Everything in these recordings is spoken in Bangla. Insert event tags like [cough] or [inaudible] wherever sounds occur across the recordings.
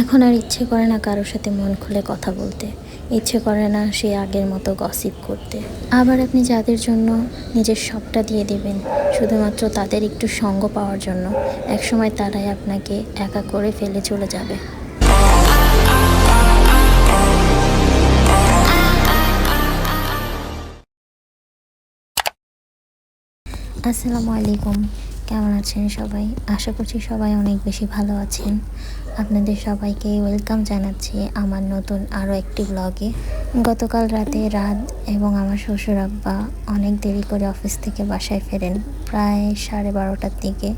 এখন আর ইচ্ছে করে না কারোর সাথে মন খুলে কথা বলতে। ইচ্ছে করে না সে আগের মতো গসিপ করতে। আবার আপনি যাদের জন্য নিজের সবটা দিয়ে দেবেন, শুধুমাত্র তাদের একটু সঙ্গ পাওয়ার জন্য, একসময় তারাই আপনাকে একা করে ফেলে চলে যাবে। আসসালামু আলাইকুম। কেমন আছেন সবাই? আশা করছি সবাই অনেক বেশি ভালো আছেন। আপনাদের সবাইকে ওয়েলকাম জানাচ্ছি আমার নতুন আরও একটি ব্লগে। গতকাল রাতে রাত এবং আমার শ্বশুর আব্বা অনেক দেরি করে অফিস থেকে বাসায় ফেরেন, প্রায় সাড়ে বারোটার দিকে।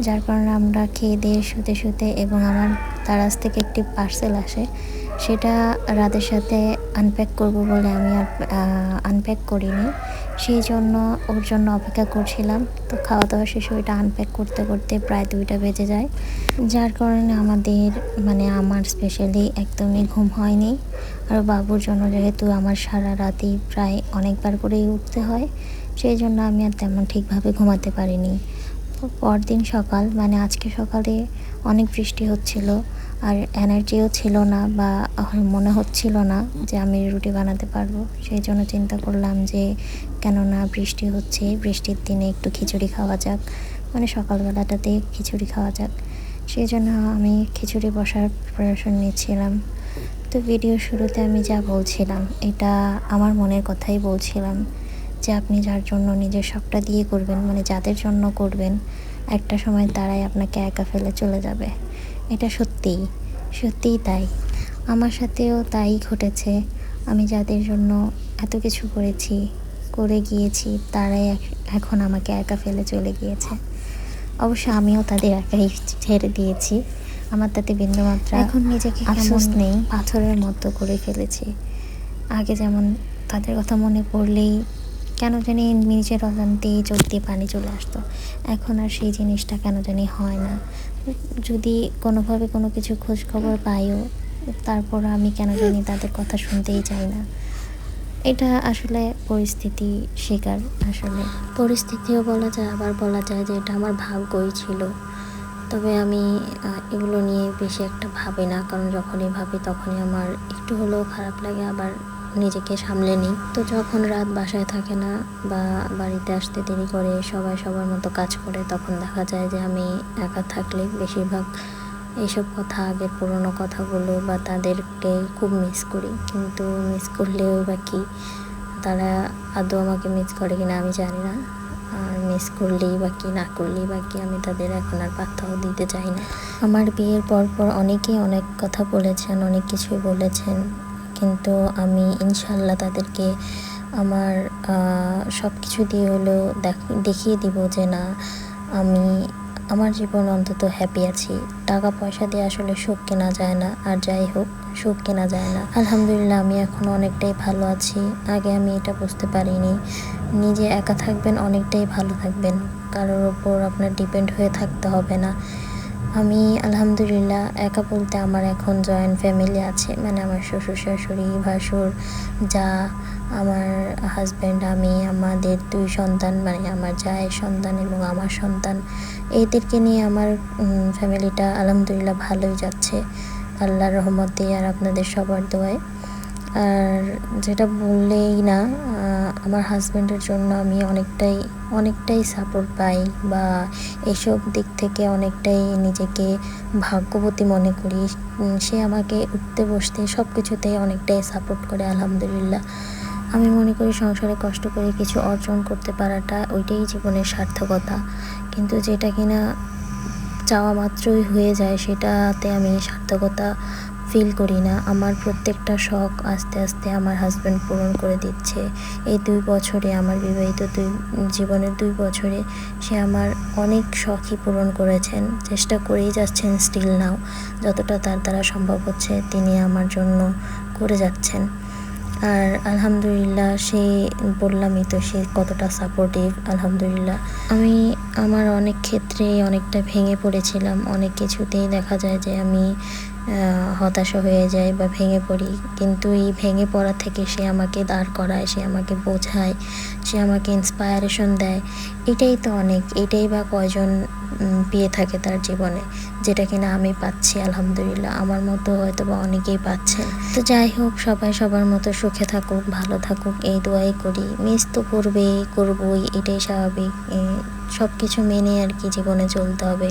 যার কারণে আমরা খেয়ে দিয়ে শুতে শুতে এবং আমার তারাজ থেকে একটি পার্সেল আসে। সেটা রাতের সাথে আনপ্যাক করব বলে আমি আর আনপ্যাক করিনি। সেই জন্য ওর জন্য অপেক্ষা করছিলাম। তো খাওয়া দাওয়া শেষে ওইটা আনপ্যাক করতে করতে প্রায় দুইটা বেজে যায়। যার কারণে আমাদের মানে আমার স্পেশালি একদমই ঘুম হয়নি। আর বাবুর জন্য যেহেতু আমার সারা রাতেই প্রায় অনেকবার করেই উঠতে হয়, সেই জন্য আমি আর তেমন ঠিকভাবে ঘুমাতে পারিনি। পরদিন সকাল মানে আজকে সকালে অনেক বৃষ্টি হচ্ছিল। আর এনার্জিও ছিল না বা মনে হচ্ছিল না যে আমি রুটি বানাতে পারব। সেই জন্য চিন্তা করলাম যে কেননা বৃষ্টি হচ্ছে বৃষ্টির দিনে একটু খিচুড়ি খাওয়া যাক। মানে সকালবেলাটাতে খিচুড়ি খাওয়া যাক। সেই জন্য আমি খিচুড়ি বসার প্রিপারেশন নিচ্ছিলাম। তো ভিডিও শুরুতে আমি যা বলছিলাম এটা আমার মনের কথাই বলছিলাম যে আপনি যার জন্য নিজের সবটা দিয়ে করবেন মানে যাদের জন্য করবেন একটা সময় তারাই আপনাকে একা ফেলে চলে যাবে। এটা সত্যিই সত্যিই তাই। আমার সাথেও তাই ঘটেছে। আমি যাদের জন্য এত কিছু করেছি করে গিয়েছি তারাই এখন আমাকে একা ফেলে চলে গিয়েছে। অবশ্য আমিও তাদের একাই ছেড়ে দিয়েছি। আমার তাতে বিন্দুমাত্রা এখন নিজেকে আফসোস নেই। পাথরের মতো করে ফেলেছি। আগে যেমন তাদের কথা মনে পড়লেই কেন জানি নিজের অজান্তেই চোখ দিয়ে পানি চলে আসতো। এখন আর সেই জিনিসটা কেন জানি হয় না। যদি কোনোভাবে কোনো কিছু খোঁজ খবর পাইও, তারপর আমি কেন জানি তাদের কথা শুনতেই চাই না। এটা আসলে পরিস্থিতি শিকার আসলে। পরিস্থিতিও বলা যায়, আবার বলা যায় যে এটা আমার ভাগ্যই ছিল। তবে আমি এগুলো নিয়ে বেশি একটা ভাবি না, কারণ যখনই ভাবি তখনই আমার একটু হলেও খারাপ লাগে, আবার নিজেকে সামলে নিই। তো যখন রাত বাসায় থাকে না বা বাড়িতে আসতে দেরি করে, সবাই সবার মতো কাজ করে, তখন দেখা যায় যে আমি একা থাকলে বেশিরভাগ এইসব কথা, আগের পুরনো কথাগুলো বা তাদেরকে খুব মিস করি। কিন্তু মিস করলেও বা কি? তারা আদৌ আমাকে মিস করে কিনা আমি জানি না। আর মিস করলেই বা কি, না করলেই বা কি আমি তাদের এখন আর পাত্তাও দিতে চাই না। আমার বিয়ের পর পর অনেকেই অনেক কথা বলেছেন, অনেক কিছুই বলেছেন। কিন্তু আমি ইনশাল্লাহ তাদেরকে আমার সব কিছু দিয়ে হলেও দেখ- দেখিয়ে দিব যে না, আমি আমার জীবন অন্তত হ্যাপি আছি। টাকা পয়সা দিয়ে আসলে সুখ কেনা যায় না, আর যাই হোক, সুখ কেনা যায় না। আলহামদুলিল্লাহ আমি এখন অনেকটাই ভালো আছি। আগে আমি এটা বুঝতে পারিনি। নিজে একা থাকবেন, অনেকটাই ভালো থাকবেন। কারোর ওপর আপনার ডিপেন্ড হয়ে থাকতে হবে না। আমি, আলহামদুলিল্লাহ, একা বলতে আমার এখন জয়েন্ট ফ্যামিলি আছে। মানে আমার শ্বশুর শাশুড়ি, ভাসুর, যা, আমার হাজব্যান্ড আমি, আমাদের দুই সন্তান মানে আমার জায়ের সন্তান এবং আমার সন্তান। এদেরকে নিয়ে আমার ফ্যামিলিটা আলহামদুলিল্লাহ ভালোই যাচ্ছে। আল্লাহর রহমতে আর আপনাদের সবার দোয়ায়। আর যেটা বললেই না আমার হাজব্যান্ডের জন্য আমি অনেকটাই অনেকটাই সাপোর্ট পাই বা এসব দিক থেকে অনেকটাই নিজেকে ভাগ্যবতী মনে করি। সে আমাকে উঠতে, বসতে সব কিছুতেই অনেকটাই সাপোর্ট করে, আলহামদুলিল্লাহ। আমি মনে করি সংসারে কষ্ট করে কিছু অর্জন করতে পারাটা ওইটাই জীবনের সার্থকতা। কিন্তু যেটা কিনা চাওয়া মাত্রই হয়ে যায়, সেটাতে আমি সার্থকতা ফিল করি না। আমার প্রত্যেকটা শখ আস্তে আস্তে আমার হাজব্যান্ড পূরণ করে দিচ্ছে। এই দুই বছরে, আমার বিবাহিত দুই, জীবনের দুই বছরে সে আমার অনেক শখই পূরণ করেছেন। চেষ্টা করেই যাচ্ছেন স্টিল নাও যতটা তার দ্বারা সম্ভব হচ্ছে, তিনি আমার জন্য করে যাচ্ছেন। আর আলহামদুলিল্লাহ, সে, বললামই তো সে কতটা সাপোর্টিভ আলহামদুলিল্লাহ। আমি, আমার অনেক ক্ষেত্রে অনেকটা ভেঙে পড়েছিলাম। অনেক কিছুতেই দেখা যায় যে আমি হতাশা হয়ে যায় বা ভেঙে পড়ি। কিন্তু এই ভেঙে পড়া থেকে সে আমাকে দাঁড় করায়, সে আমাকে বোঝায়, সে আমাকে ইন্সপায়ারেশন দেয়। এটাই তো অনেক, এটাই বা কয়জন পেয়ে থাকে তার জীবনে, যেটা কিনা আমি পাচ্ছি, আলহামদুলিল্লাহ। আমার মতো হয়তো বা অনেকেই পাচ্ছেন। তো যাই হোক, সবাই সবার মতো সুখে থাকুক, ভালো থাকুক, এই দোয়াই করি। মিস তো করবেই, করবই, এটাই স্বাভাবিক। সব কিছু মেনে আর কি জীবনে চলতে হবে।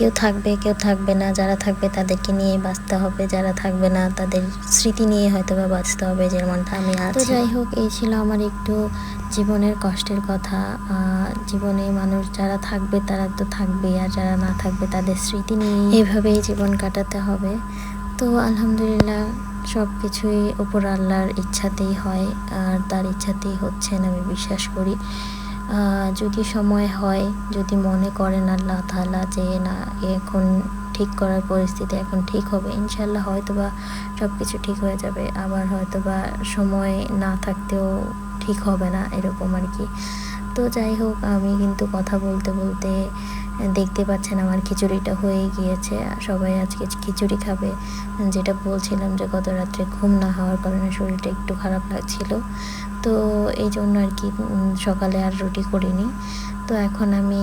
কেউ থাকবে কেউ থাকবে না। যারা থাকবে তাদেরকে নিয়ে বাঁচতে হবে, যারা থাকবে না তাদের স্মৃতি নিয়ে হয়তো বা বাঁচতে হবে যেমনটা আমি তো যাই হোক, এই ছিল আমার একটু জীবনের কষ্টের কথা। জীবনে মানুষ যারা থাকবে তারা তো থাকবে আর যারা না থাকবে তাদের স্মৃতি নিয়ে এভাবেই জীবন কাটাতে হবে। তো আলহামদুলিল্লাহ সব কিছুই উপর আল্লাহর ইচ্ছাতেই হয়, আর তার ইচ্ছাতেই হচ্ছেন আমি বিশ্বাস করি। যদি সময় হয়, যদি মনে করেন আল্লাহ তাআলা যে না, এখন ঠিক করার পরিস্থিতি এখন ঠিক হবে ইনশাল্লাহ হয়তো বা সব কিছু ঠিক হয়ে যাবে। আবার হয়তো বা সময় না থাকতেও ঠিক হবে না, এরকম আর কি। তো যাই হোক, আমি কিন্তু কথা বলতে বলতে দেখতে পাচ্ছেন আমার খিচুড়িটা হয়ে গিয়েছে। সবাই আজকে খিচুড়ি খাবে। যেটা বলছিলাম যে গত রাত্রে ঘুম না হওয়ার কারণে শরীরটা একটু খারাপ লাগছিল। তো এই জন্য আর কি সকালে আর রুটি করিনি। তো এখন আমি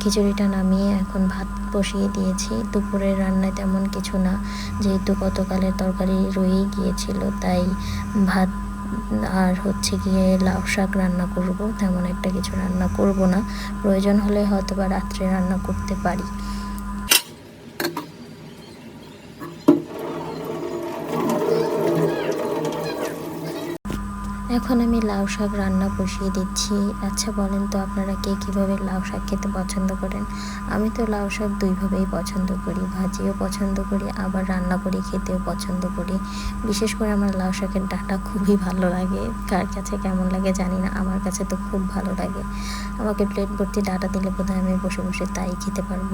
খিচুড়িটা নামিয়ে এখন ভাত বসিয়ে দিয়েছি। দুপুরের রান্নায় তেমন কিছু না, যেহেতু গতকালের তরকারি রয়েই গিয়েছিল, তাই ভাত আর হচ্ছে গিয়ে লাউ শাক রান্না করব, তেমন একটা কিছু রান্না করব না। প্রয়োজন হলে হয়তো বা রাত্রে রান্না করতে পারি। এখন আমি লাউ শাক রান্না বসিয়ে দিচ্ছি। আচ্ছা বলেন তো আপনারা কে কীভাবে লাউ শাক খেতে পছন্দ করেন? আমি তো লাউ শাক দুইভাবেই পছন্দ করি। ভাজিও পছন্দ করি, আবার রান্না করে খেতেও পছন্দ করি। বিশেষ করে আমার লাউ শাকের ডাঁটা খুবই ভালো লাগে। কার কাছে কেমন লাগে জানি না, আমার কাছে তো খুব ভালো লাগে। আমাকে প্লেট ভর্তি ডাঁটা দিলে বোধহয় আমি বসে বসে তাই খেতে পারব।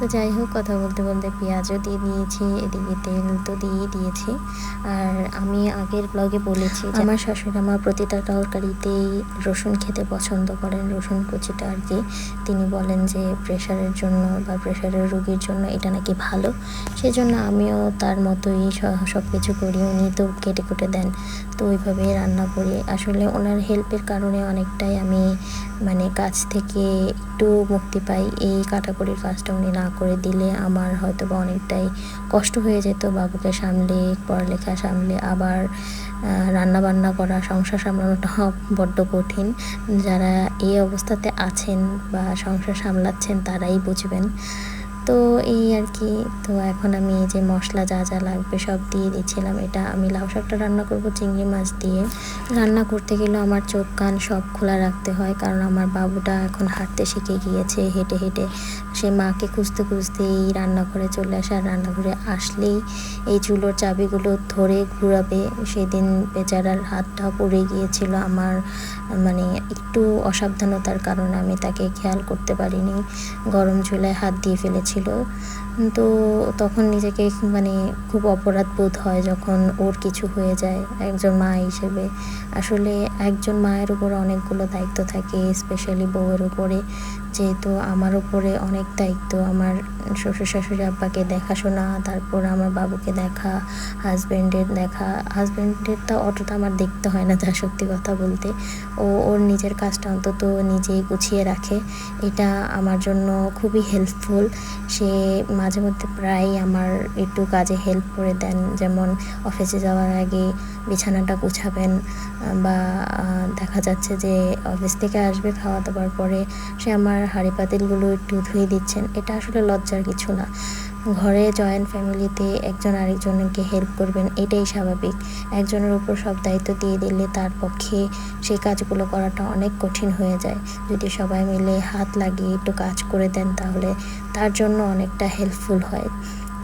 তো যাই হোক কথা বলতে বলতে পেঁয়াজও দিয়ে দিয়েছি এদিকে তেল তো দিয়েই দিয়েছি। আর আমি আগের ব্লগে বলেছি আমার শাশুড়ি আমার প্রতিটা তরকারিতেই রসুন খেতে পছন্দ করেন রসুন কুচিটা আর কি। তিনি বলেন যে প্রেশারের জন্য বা প্রেশারের রোগীর জন্য এটা নাকি ভালো। সেজন্য আমিও তার মতোই সব কিছু করি উনি তো কেটে কুটে দেন। তো ওইভাবে রান্না করি। আসলে ওনার হেল্পের কারণে অনেকটাই আমি মানে কাজ থেকে একটু মুক্তি পাই এই কাটাকুটির কাজটা উনি না করে দিলে আমার হয়তো বা অনেকটাই কষ্ট হয়ে যেত বাবুকে সামলে, পড়ালেখা সামলে, আবার রান্না বান্না করা, সংসার সামলানোটা [laughs] বড্ড কঠিন। যারা এই অবস্থাতে আছেন বা সংসার সামলাচ্ছেন তারাই বুঝবেন। তো এই আর কি, তো এখন আমি এই যে মশলা যা যা লাগবে সব দিয়ে দিচ্ছিলাম। এটা আমি লাউ শাকটা রান্না করব চিংড়ি মাছ দিয়ে। রান্না করতে গেলে আমার চোখ কান সব খোলা রাখতে হয়, কারণ আমার বাবুটা এখন হাঁটতে শিখে গিয়েছে, হেঁটে হেঁটে। সে মাকে খুঁজতে খুঁজতে এই রান্নাঘরে চলে আসে, আর রান্নাঘরে আসলেই এই চুলোর চাবিগুলো ধরে ঘুরাবে। সেদিন বেচারার হাতটা পড়ে গিয়েছিল আমার মানে একটু অসাবধানতার কারণে আমি তাকে খেয়াল করতে পারিনি। গরম চুলায় হাত দিয়ে ফেলেছিল তো তখন নিজেকে মানে খুব অপরাধ বোধ হয় যখন ওর কিছু হয়ে যায় একজন মা হিসেবে। আসলে একজন মায়ের উপর অনেকগুলো দায়িত্ব থাকে স্পেশালি বউয়ের উপরে। যেহেতু আমার উপরে অনেক দায়িত্ব, আমার শ্বশুর শাশুড়ি আব্বাকে দেখাশোনা, তারপর আমার বাবুকে দেখা হাজব্যান্ডের দেখা হাজব্যান্ডেরটা অতটা আমার দেখতে হয় না যা সত্যি কথা বলতে। ও, ওর নিজের কাজটা অন্তত নিজেই গুছিয়ে রাখে। এটা আমার জন্য খুবই হেল্পফুল সে মাঝে মধ্যে প্রায়ই আমার একটু কাজে হেল্প করে দেন, যেমন অফিসে যাওয়ার আগে বিছানাটা গুছাবেন বা দেখা যাচ্ছে যে অফিস থেকে আসবে খাওয়া দাওয়ার পরে সে আমার হাঁড়ি পাতিলগুলো একটু ধুয়ে দিচ্ছেন। এটা আসলে লজ্জার কিছু না। ঘরে জয়েন্ট ফ্যামিলিতে একজন আরেকজনকে হেল্প করবেন, এটাই স্বাভাবিক। একজনের উপর সব দায়িত্ব দিয়ে দিলে তার পক্ষে সেই কাজগুলো করাটা অনেক কঠিন হয়ে যায়। যদি সবাই মিলে হাত লাগিয়ে একটু কাজ করে দেন তাহলে তার জন্য অনেকটা হেল্পফুল হয়।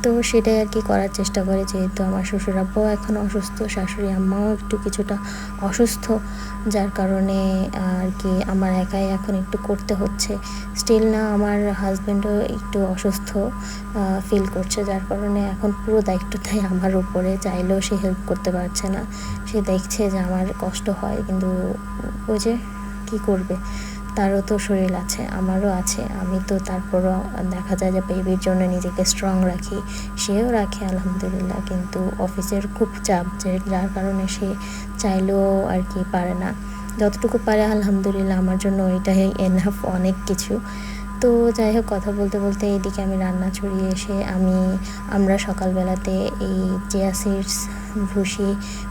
তো সেটাই আর কি করার চেষ্টা করে, যেহেতু আমার শ্বশুর আব্বাও এখন অসুস্থ, শাশুড়ি আম্মাও একটু কিছুটা অসুস্থ, যার কারণে আর কি আমার একাই এখন একটু করতে হচ্ছে। স্টিল না, আমার হাজব্যান্ডও একটু অসুস্থ ফিল করছে, যার কারণে এখন পুরো দায়িত্বটাই আমার উপরে, চাইলেও সে হেল্প করতে পারছে না। সে দেখছে যে আমার কষ্ট হয়, কিন্তু ওই যে কী করবে? তারও তো শরীর আছে, আমারও আছে। আমি তো তারপরও দেখা যায় যে বেবির জন্য নিজেকে স্ট্রং রাখি, সেও রাখে আলহামদুলিল্লাহ। কিন্তু অফিসের খুব চাপ, যে যার কারণে সে চাইলেও আর কি পারে না। যতটুকু পারে আলহামদুলিল্লাহ, আমার জন্য ওইটাই এনাফ অনেক কিছু। তো যাই হোক, কথা বলতে বলতে এইদিকে আমি রান্না ছড়িয়ে এসে আমি, আমরা সকালবেলাতে এই চিয়া সিডস ভুসি,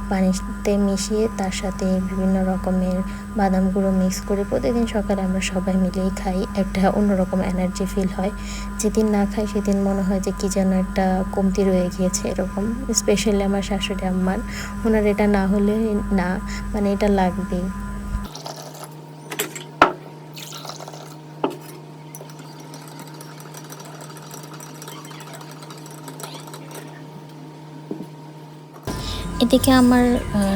পানিতে মিশিয়ে তার সাথে বিভিন্ন রকমের বাদাম গুঁড়ো মিক্স করে প্রতিদিন সকালে আমরা সবাই মিলেই খাই। একটা অন্যরকম এনার্জি ফিল হয়। যেদিন না খাই সেদিন মনে হয় যে কী যেন একটা কমতি রয়ে গিয়েছে এরকম। স্পেশালি আমার শাশুড়ি আম্মার। ওনার এটা না হলে না মানে এটা লাগবেই। এদিকে আমার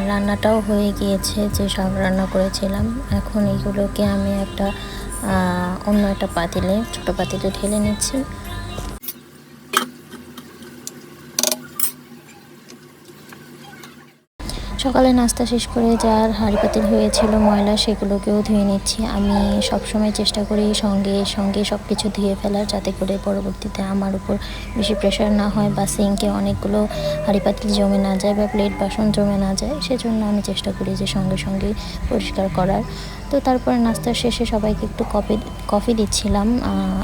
রান্নাটাও হয়ে গিয়েছে যে সব রান্না করেছিলাম। এখন এগুলোকে আমি একটা অন্য একটা পাতিলে, ছোটো পাতিলে ঢেলে নিচ্ছি। সকালে নাস্তা শেষ করে যার হাঁড়ি পাতিল হয়েছিল, ময়লা সেগুলোকেও ধুয়ে নিচ্ছি। আমি সবসময় চেষ্টা করি সঙ্গে সঙ্গে সব কিছু ধুয়ে ফেলার, যাতে করে পরবর্তীতে আমার উপর বেশি প্রেশার না হয় বা সিঙ্কে অনেকগুলো হাঁড়ি পাতিল জমে না যায় বা প্লেট বাসন জমে না যায়। সেজন্য আমি চেষ্টা করি যে সঙ্গে সঙ্গে পরিষ্কার করার। তো তারপর নাস্তার শেষে সবাইকে একটু কফি কফি দিচ্ছিলাম।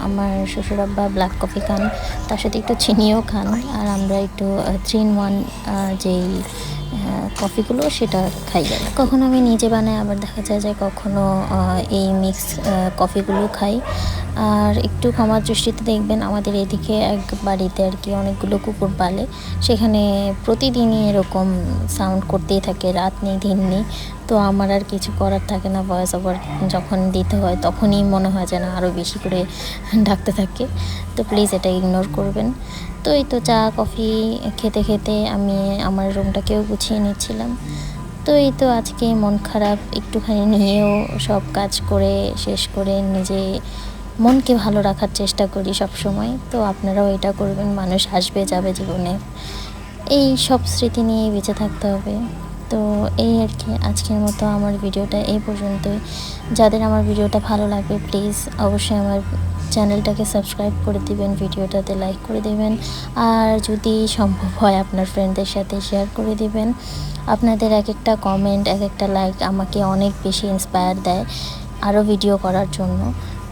আমার শ্বশুর আব্বা ব্ল্যাক কফি খান, তার সাথে একটু চিনিও খান। আর আমরা একটু থ্রি ইন ওয়ান যেই কফিগুলো সেটা খাই কখনো আমি নিজে বানাই, আবার দেখা যায় যে কখনো এই মিক্স কফিগুলো খাই। আর একটু ক্ষমার দৃষ্টিতে দেখবেন আমাদের এদিকে এক বাড়িতে আর কি অনেকগুলো কুকুর পালে। সেখানে প্রতিদিনই এরকম সাউন্ড করতেই থাকে, রাত নেই, দিন নেই। তো আমার আর কিছু করার থাকে না ভয়েস ওভার যখন দিতে হয় তখনই মনে হয় যেন আরও বেশি করে ডাকতে থাকে। তো প্লিজ এটা ইগনোর করবেন। তো এই তো চা, কফি খেতে খেতে আমি আমার রুমটাকেও গুছিয়ে নিচ্ছিলাম। তো এই তো আজকে মন খারাপ, একটুখানি নিয়েও সব কাজ করে, শেষ করে নিজে মনকে ভালো রাখার চেষ্টা করি সব সময়। তো আপনারাও এটা করবেন, মানুষ আসবে, যাবে জীবনে। এই সব স্মৃতি নিয়ে বেঁচে থাকতে হবে। তো এই আর কি, আজকের মতো আমার ভিডিওটা এই পর্যন্তই। যাদের আমার ভিডিওটা ভালো লাগবে প্লিজ অবশ্যই আমার চ্যানেলটাকে সাবস্ক্রাইব করে দিবেন, ভিডিওটাতে লাইক করে দিবেন। আর যদি সম্ভব হয় আপনার ফ্রেন্ডদের সাথে শেয়ার করে দিবেন। আপনাদের এক একটা কমেন্ট এক একটা লাইক আমাকে অনেক বেশি ইন্সপায়ার দেয় আরও ভিডিও করার জন্য।